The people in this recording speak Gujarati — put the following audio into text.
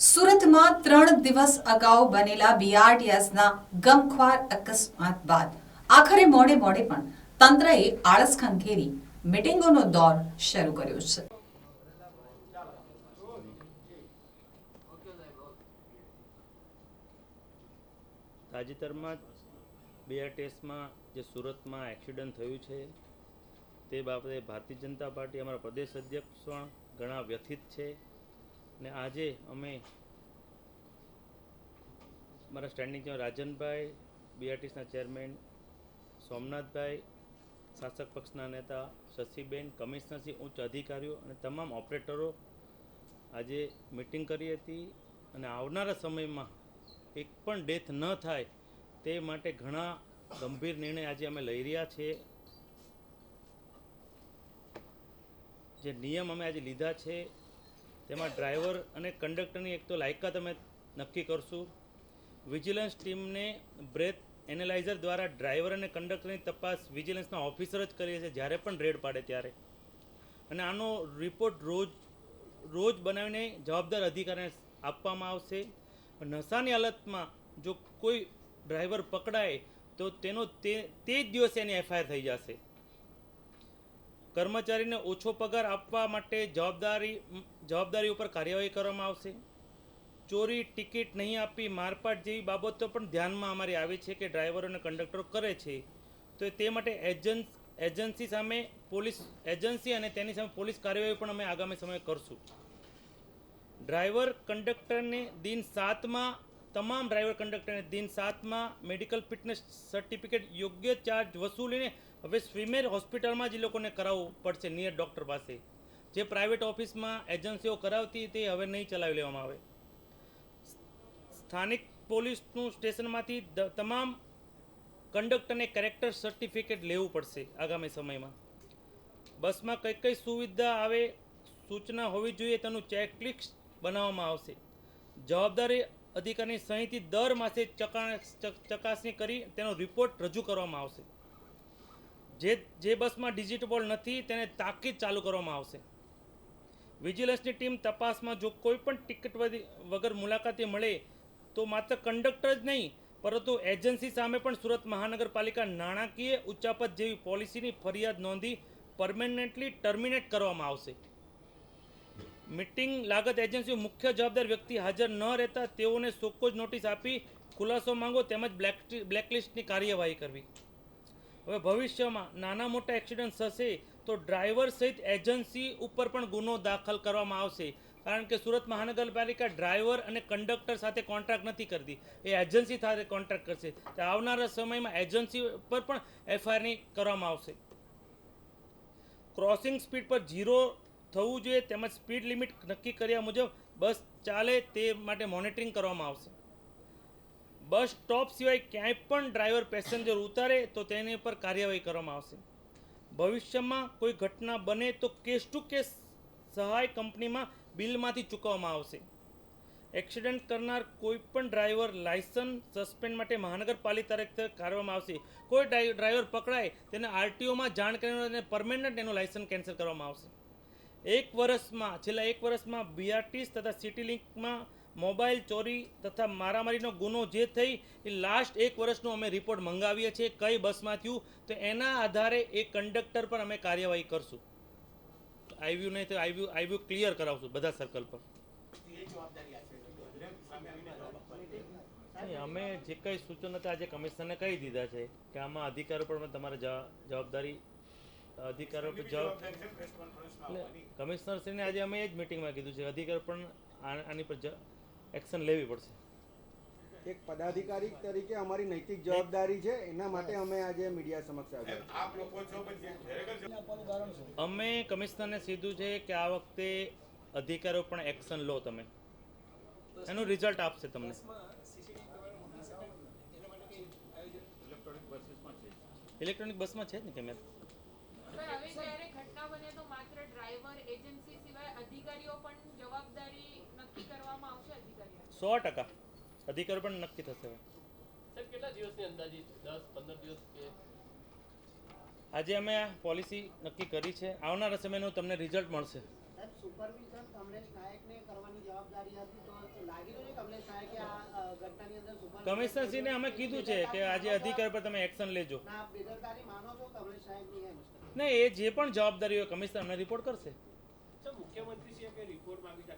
સુરતમાં ત્રણ દિવસ અગાઉ બનેલા બીઆરટીએસના ગમખ્વાર અકસ્માત બાદ આખરે મોડે મોડે પણ તંત્રએ આળસ ખંખેરી મિટિંગોનો દોર શરૂ કર્યો છે. તાજેતરમાં બીઆરટીએસમાં જે સુરતમાં એક્સિડન્ટ થયું છે, તે બાબતે ભારતીય જનતા પાર્ટી અમારા પ્રદેશ અધ્યક્ષ પણ ઘણા વ્યથિત છે. ને આજે અમે મારા સ્ટેન્ડિંગ રાજનભાઈ બીઆરટીસના ચેરમેન સોમનાથભાઈ, શાસક પક્ષના નેતા, શશીબેન કમિશનરશ્રી ઉચ્ચ અધિકારીઓ અને તમામ ઓપરેટરો આજે મિટિંગ કરી હતી અને આવનારા સમયમાં એક પણ ડેથ ન થાય તે માટે ઘણા ગંભીર નિર્ણય આજે અમે લઈ રહ્યા છીએ જે નિયમ અમે આજે લીધા છે તેમાં ડ્રાઈવર અને કંડક્ટરની એક તો લાયકાત અમે નક્કી કરશું. વિજિલન્સ ટીમને બ્રેથ એનાલાઇઝર દ્વારા ડ્રાઈવર અને કંડક્ટરની તપાસ વિજિલન્સના ઓફિસર જ કરીએ છીએ, જ્યારે પણ રેડ પાડે ત્યારે. અને આનો રિપોર્ટ રોજ રોજ બનાવીને જવાબદાર અધિકારીને આપવામાં આવશે. નશાની હાલતમાં જો કોઈ ડ્રાઈવર પકડાય, તો તેનો તે તે જ દિવસે એની એફઆઈઆર થઈ જશે. કર્મચારીને ઓછો પગાર આપવા માટે જવાબદારી જવાબદારી ઉપર કાર્યવાહી કરવામાં આવશે. ચોરી ટિકિટ નહીં આપી મારપાટ જેવી બાબતો પણ ધ્યાનમાં અમારી આવે છે કે ડ્રાઈવરો અને કંડક્ટરો કરે છે. તો તે માટે એજન્સ, એજન્સી સામે પોલીસ, એજન્સી અને તેની સામે પોલીસ કાર્યવાહી પણ અમે આગામી સમયે કરશું. ડ્રાઈવર કંડક્ટરને દિન સાતમાં, તમામ ડ્રાઈવર કંડક્ટરને દિન સાતમાં મેડિકલ ફિટનેસ સર્ટિફિકેટ યોગ્ય ચાર્જ વસૂલીને હવે સ્વિમેર હોસ્પિટલમાં જ એ લોકોને કરાવવું પડશે નિયર ડૉક્ટર પાસે. જે પ્રાઇવેટ ઓફિસમાં એજન્સીઓ કરાવતી તે હવે નહીં ચલાવી લેવામાં આવે. સ્થાનિક પોલીસનું સ્ટેશનમાંથી તમામ કંડક્ટરને કેરેક્ટર સર્ટિફિકેટ લેવું પડશે આગામી સમયમાં. બસમાં કઈ કઈ સુવિધા આવે, સૂચના હોવી જોઈએ તેનું ચેકલિસ્ટ બનાવવામાં આવશે. જવાબદારી અધિકારીની સહીથી દર માસે ચકા- ચક- ચકાસણી કરી તેનો રિપોર્ટ રજૂ કરવામાં આવશે. જે જે બસમાં ડિજિટબોલ નથી, તેને તાકીદ ચાલુ કરવામાં આવશે. વિજિલન્સની ટીમ તપાસમાં જો કોઈ પણ ટિકિટ વગર મુલાકાતી મળે, તો માત્ર કંડક્ટર જ નહીં, પરંતુ એજન્સી સામે પણ સુરત મહાનગરપાલિકા નાણાકીય ઉચ્ચાપત જેવી પોલિસીની ફરિયાદ નોંધી પરમેનન્ટલી ટર્મિનેટ કરવામાં આવશે. મિટિંગ લાગત એજન્સીઓ મુખ્ય જવાબદાર વ્યક્તિ હાજર ન રહેતા તેઓને સોકોજ નોટિસ આપી, ખુલાસો માંગો તેમજ બ્લેક બ્લેકલિસ્ટની કાર્યવાહી કરવી. હવે ભવિષ્યમાં નાના મોટા એક્સિડન્ટ થશે તો ડ્રાઈવર સહિત એજન્સી ઉપર પણ ગુનો દાખલ કરવામાં આવશે. કારણ કે સુરત મહાનગરપાલિકા ડ્રાઈવર અને કંડક્ટર સાથે કોન્ટ્રાક્ટ નથી કરતી. એ એજન્સી સાથે કોન્ટ્રાક્ટ કરશે. તો આવનારા સમયમાં એજન્સી પર પણ એફઆઈઆરની કરવામાં આવશે. ક્રોસિંગ સ્પીડ પર ઝીરો થવું જોઈએ, તેમજ સ્પીડ લિમિટ નક્કી કર્યા મુજબ બસ ચાલે તે માટે મોનિટરિંગ કરવામાં આવશે. બસ સ્ટોપ સિવાય ક્યાંય પણ ડ્રાઈવર પેસેન્જર ઉતારે તો તેની પર કાર્યવાહી કરવામાં આવશે. ભવિષ્યમાં કોઈ ઘટના બને તો કેસ ટુ કેસ સહાય કંપનીમાં બિલમાંથી ચૂકવવામાં આવશે. એક્સિડન્ટ કરનાર કોઈ પણ ડ્રાઈવર લાયસન્સ સસ્પેન્ડ માટે મહાનગરપાલિકા તરફથી કરવામાં આવશે. કોઈ ડ્રાઈવર પકડાય તેને આરટીઓમાં જાણ કરીને અને પરમેનન્ટ એનું લાયસન્સ કેન્સલ કરવામાં આવશે. એક વર્ષમાં, છેલ્લા એક વર્ષમાં બીઆરટીસ તથા સિટી લિંકમાં મોબાઈલ ચોરી તથા મારામારીનો ગુનો જે થઈ એ લાસ્ટ એક વર્ષનો અમે રિપોર્ટ મંગાવીએ છીએ કઈ બસમાં થયું તો એના આધારે એ કંડક્ટર પર અમે કાર્યવાહી કરશું. આવ્યું નહીં તો આવ્યું આવ્યું ક્લિયર કરાવશું બધા સર્કલ પર. અમે જે કંઈ સૂચનો હતા, આજે કમિશનરને કહી દીધા છે કે આમાં અધિકારો પણ તમારે જવાબદારી અધિકારો પર જવાબ એટલે કમિશનરશ્રીને આજે અમે એ જ મિટિંગમાં કીધું છે, અધિકાર પણ આની પર એક્શન લેવી પડશે. એક પદાધિકારી તરીકે અમારી નૈતિક જવાબદારી છે એના માટે અમે આજે મીડિયા સમક્ષ આવ્યા અમે કમિશનરને સીધું છે કે આ વખતે અધિકારો પણ એક્શન લો તમે. એનું રિઝલ્ટ આપશે તમને. ઇલેક્ટ્રોનિક બસમાં છે. જ ને કેમેરા? સર હવે જ્યારે ઘટના બને તો માત્ર ડ્રાઈવર એજન્સી સિવાય અધિકારીઓ પણ જવાબદારી નક્કી કરવામાં આવશે અધિકારીઓ સો ટકા. અધિકાર પણ નક્કી થશે હવે. કેટલા દિવસની અંદાજિત દસ પંદર દિવસ કે? આજે અમે આ પોલિસી નક્કી કરી છે. આવનારા સમયનું તમને રિઝલ્ટ મળશે. સુપરવિઝન કમલેશ નાયકને કરવાની જવાબદારી હતી તો લાગી રહ્યું કમલેશ નાયકે આ ઘટનાની અંદર supervision કમિશનરશ્રીને અમે કીધું છે કે આજે અધિકાર પર તમે એક્શન લેજો. ના બેદરકારી માનો છો કમલેશ નાયકની એમ એ જે પણ જવાબદારી હોય કમિશનર અમને રિપોર્ટ કરશે. કે રિપોર્ટ માંગી